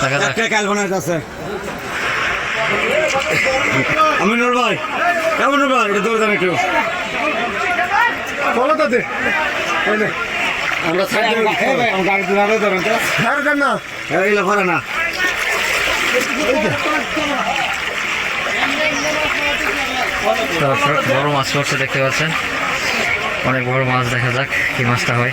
দেখা যাক। একটা ক্যালফোনের কাছে আমি নুর ভাই কেমন ভাই এটা দৌড় দেন একটু। বলো তাতে আমরা সাইড গাড়ি ধরে ধরেন তো হ্যাঁ না। এগুলো ভরে না। বড় মাছ পড়ছে দেখতে পাচ্ছেন। অনেক বড় মাছ দেখা যাক কি মাছটা হয়।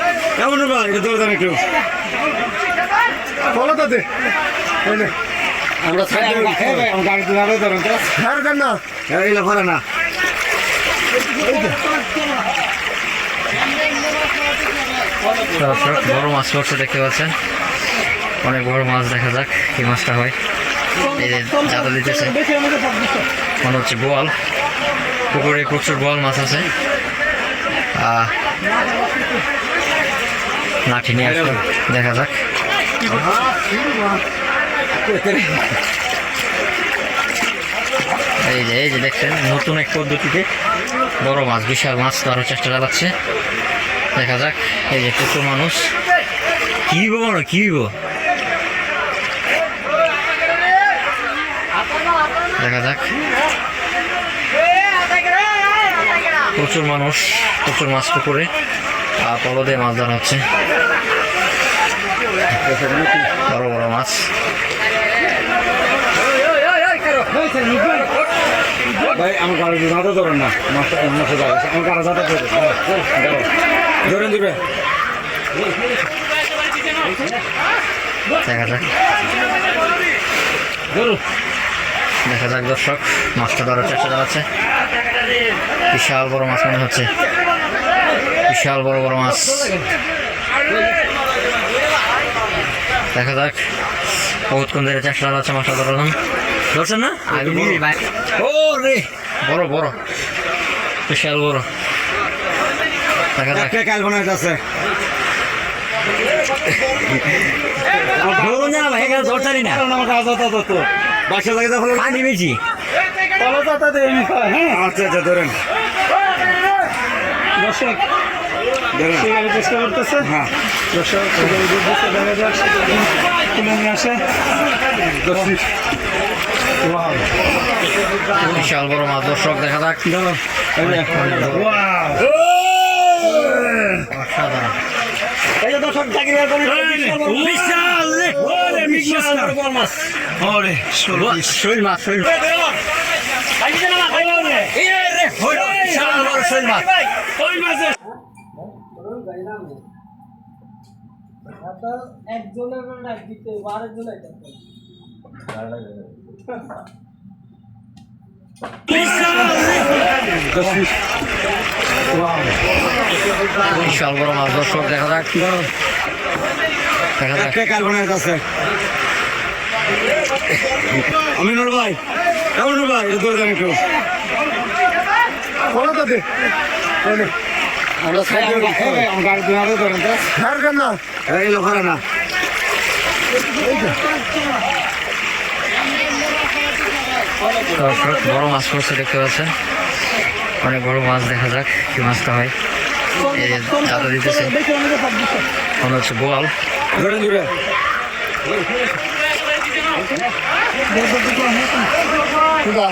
কেমন ভাই এটা দৌড় দেন একটু। বলো তাতে। আমরা ধরেন তো হ্যাঁ কেন না। এগুলো ভরে না। বড় মাছ পড়ছে দেখতে পাচ্ছেন? অনেক বড় মাছ দেখা যাক কি মাছটা হয়। এই যে জাদা দিতেছে। মনে হচ্ছে বোয়াল। পুকুরে প্রচুর বোয়াল মাছ আছে। আহ, লাঠি নিয়ে আসলাম দেখা যাক। এই যে এই যে দেখছেন, নতুন এক পদ্ধতিতে বড় মাছ, বিশাল মাছ ধরার চেষ্টা চালাচ্ছে। দেখা যাক, এই যে প্রচুর মানুষ। কি বড় কি দেখা যাক। প্রচুর মানুষ, প্রচুর মাছ পুকুরে। পলো দিয়ে মাছ ধরা হচ্ছে বড় বড় মাছ। ভাই আমার গাড়ি ধরেন না। মাছটা দাদা আমার গাড়ি দাদা ধরেন ধরেন দূরে দেখা যাক। দেখা যাক দর্শক মাছটা ধরার চেষ্টা চালাচ্ছে। বিশাল বড় মাছ মনে হচ্ছে। বিশাল বড় বড় মাছ। দেখা যাক। বহুতক্ষণ ধরে চেষ্টা চালাচ্ছে মাছটা জন্য ধরছেন না? আমি ও রে! বড় বড়। বিশাল বড়। দেখা যাক। একটা ক্যালফোনের কাছে ধরুন না ভাই এখানে ধরতারি না। আমার গাছ দাদা ধরতো বাসা লাগে পানি বেশি। বলো তাতে হ্যাঁ। আচ্ছা আচ্ছা ধরেন। দর্শক ধরেন চেষ্টা করতেছে। হ্যাঁ। দর্শক সেখানে দেখতেছে দেখা যাক তুলে নিয়ে আসে। বিশাল বড় মাছ দর্শক দেখা যাক। বড় মাছ। শৈল মাছ শৈল মাছ বিশাল বড় মাছ দর্শক, দেখা যাক। দেখা যাক। ক্যালফোনের কাছে। আমি নুর ভাই কেমন ভাই দৌড় দেন বলো তাতে আমরা সাইড গাড়ি ধরে ধরেন তো হ্যাঁ কেন না এগুলো ভরে না বড় মাছ পড়ছে দেখতে পাচ্ছেন অনেক বড় মাছ দেখা যাক কি মাছটা হয় দিতেছে মনে হচ্ছে বোয়াল কোনটা